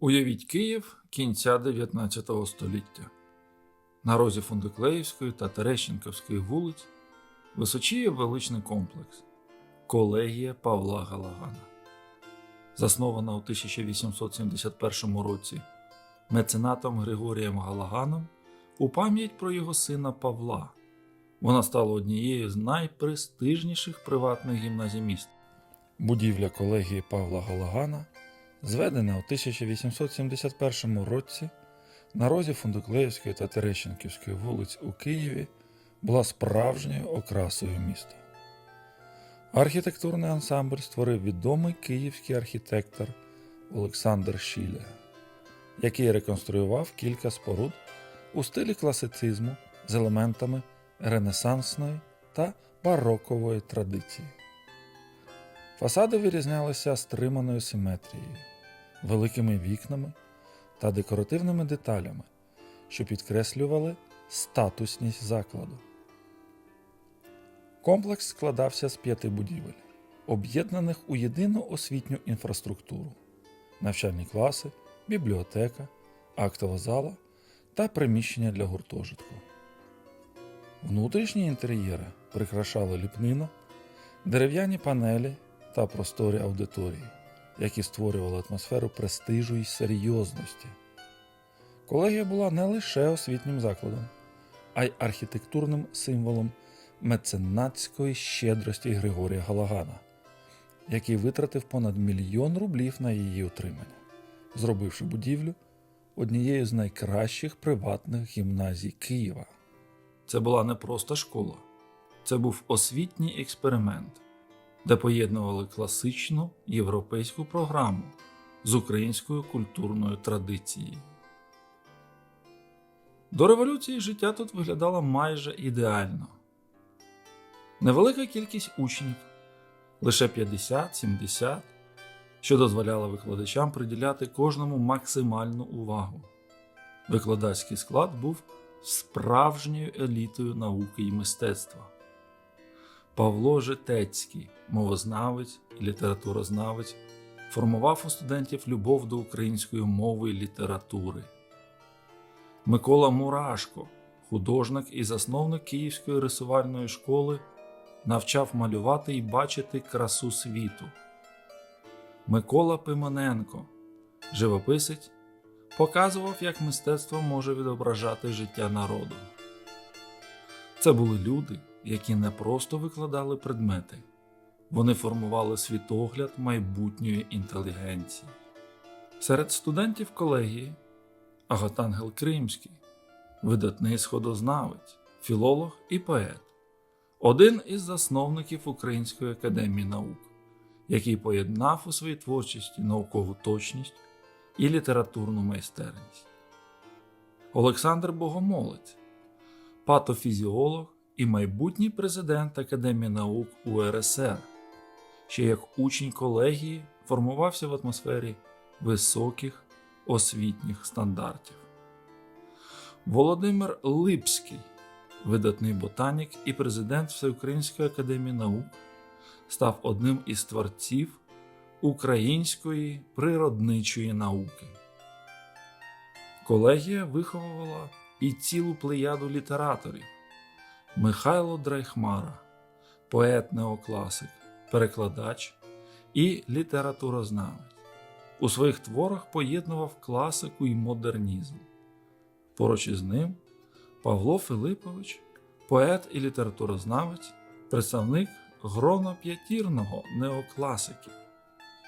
Уявіть Київ кінця 19 століття. На розі Фундуклеївської та Терещенківської вулиць височіє величний комплекс Колегія Павла Галагана. Заснована у 1871 році меценатом Григорієм Галаганом у пам'ять про його сина Павла. Вона стала однією з найпрестижніших приватних гімназій міста. Будівля колегії Павла Галагана зведена у 1871 році на розі Фундуклеївської та Терещенківської вулиць у Києві була справжньою окрасою міста. Архітектурний ансамбль створив відомий київський архітектор Олександр Шіля, який реконструював кілька споруд у стилі класицизму з елементами ренесансної та барокової традиції. Фасади вирізнялися стриманою симетрією, великими вікнами та декоративними деталями, що підкреслювали статусність закладу. Комплекс складався з п'яти будівель, об'єднаних у єдину освітню інфраструктуру, навчальні класи, бібліотека, актова зала та приміщення для гуртожитку. Внутрішні інтер'єри прикрашали ліпнина, дерев'яні панелі та просторі аудиторії, які створювали атмосферу престижу і серйозності. Колегія була не лише освітнім закладом, а й архітектурним символом меценатської щедрості Григорія Галагана, який витратив понад мільйон рублів на її утримання, зробивши будівлю однією з найкращих приватних гімназій Києва. Це була не просто школа, це був освітній експеримент, де поєднували класичну європейську програму з українською культурною традицією. До революції життя тут виглядало майже ідеально. Невелика кількість учнів, лише 50-70, що дозволяло викладачам приділяти кожному максимальну увагу. Викладацький склад був справжньою елітою науки і мистецтва. Павло Житецький, мовознавець і літературознавець, формував у студентів любов до української мови і літератури. Микола Мурашко, художник і засновник Київської рисувальної школи, навчав малювати і бачити красу світу. Микола Пимоненко, живописець, показував, як мистецтво може відображати життя народу. Це були люди, які не просто викладали предмети, вони формували світогляд майбутньої інтелігенції. Серед студентів колегії Агатангел Кримський, видатний сходознавець, філолог і поет, один із засновників Української академії наук, який поєднав у своїй творчості наукову точність і літературну майстерність. Олександр Богомолець, патофізіолог і майбутній президент Академії наук УРСР, ще як учень колегії формувався в атмосфері високих освітніх стандартів. Володимир Липський, видатний ботанік і президент Всеукраїнської академії наук, став одним із творців української природничої науки. Колегія виховувала і цілу плеяду літераторів Михайло Драйхмара, поет неокласик, перекладач і літературознавець. У своїх творах поєднував класику і модернізм. Поруч із ним Павло Филипович, поет і літературознавець, представник гроноп'ятірного неокласиків,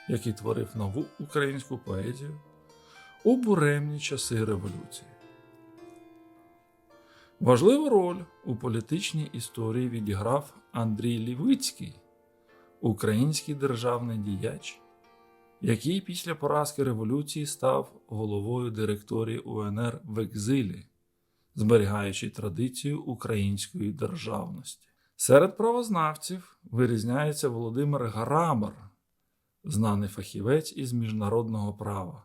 який творив нову українську поезію у буремні часи революції. Важливу роль у політичній історії відіграв Андрій Лівицький, український державний діяч, який після поразки революції став головою директорії УНР в екзилі, зберігаючи традицію української державності. Серед правознавців вирізняється Володимир Грабар, знаний фахівець із міжнародного права,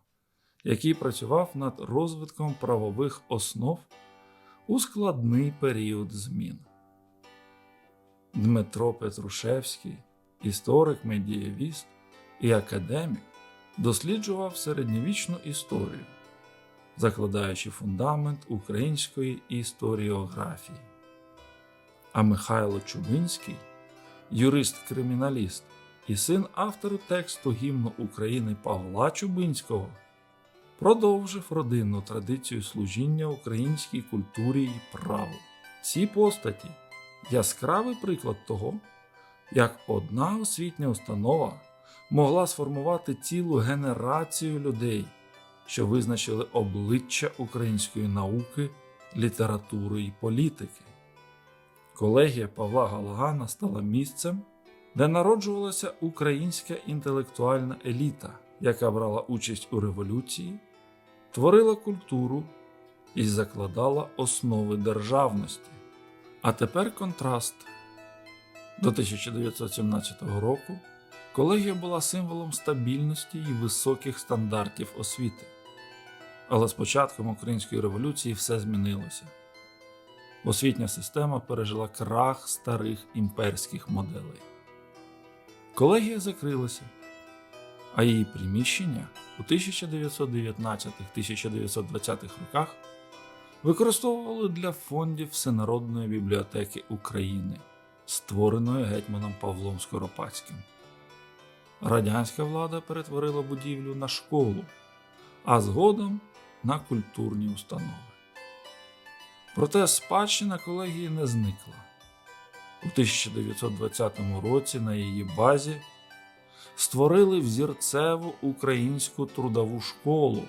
який працював над розвитком правових основ у складний період змін. Дмитро Петрушевський, історик, медієвіст і академік, досліджував середньовічну історію, закладаючи фундамент української історіографії. А Михайло Чубинський, юрист-криміналіст і син автора тексту гімну України Павла Чубинського, продовжив родинну традицію служіння українській культурі і праву. Ці постаті яскравий приклад того, як одна освітня установа могла сформувати цілу генерацію людей, що визначили обличчя української науки, літератури і політики. Колегія Павла Галагана стала місцем, де народжувалася українська інтелектуальна еліта, яка брала участь у революції, творила культуру і закладала основи державності. А тепер контраст. До 1917 року колегія була символом стабільності і високих стандартів освіти. Але з початком української революції все змінилося. Освітня система пережила крах старих імперських моделей. Колегія закрилася, а її приміщення у 1919-1920 роках використовували для фондів Всенародної бібліотеки України, створеної гетьманом Павлом Скоропадським. Радянська влада перетворила будівлю на школу, а згодом на культурні установи. Проте спадщина колегії не зникла. У 1920 році на її базі створили взірцеву українську трудову школу,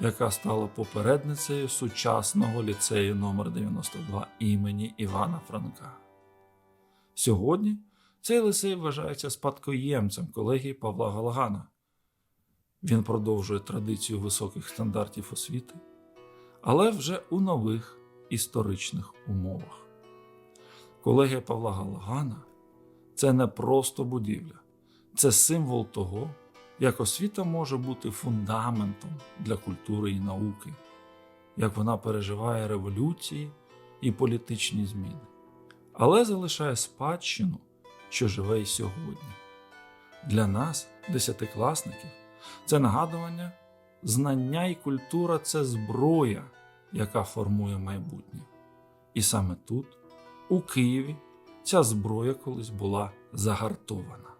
яка стала попередницею сучасного ліцею номер 92 імені Івана Франка. Сьогодні цей ліцей вважається спадкоємцем колегії Павла Галагана. Він продовжує традицію високих стандартів освіти, але вже у нових історичних умовах. Колегія Павла Галагана це не просто будівля, це символ того, як освіта може бути фундаментом для культури і науки, як вона переживає революції і політичні зміни, але залишає спадщину, що живе і сьогодні. Для нас, десятикласників, це нагадування, знання і культура це зброя, яка формує майбутнє. І саме тут, у Києві, ця зброя колись була загартована.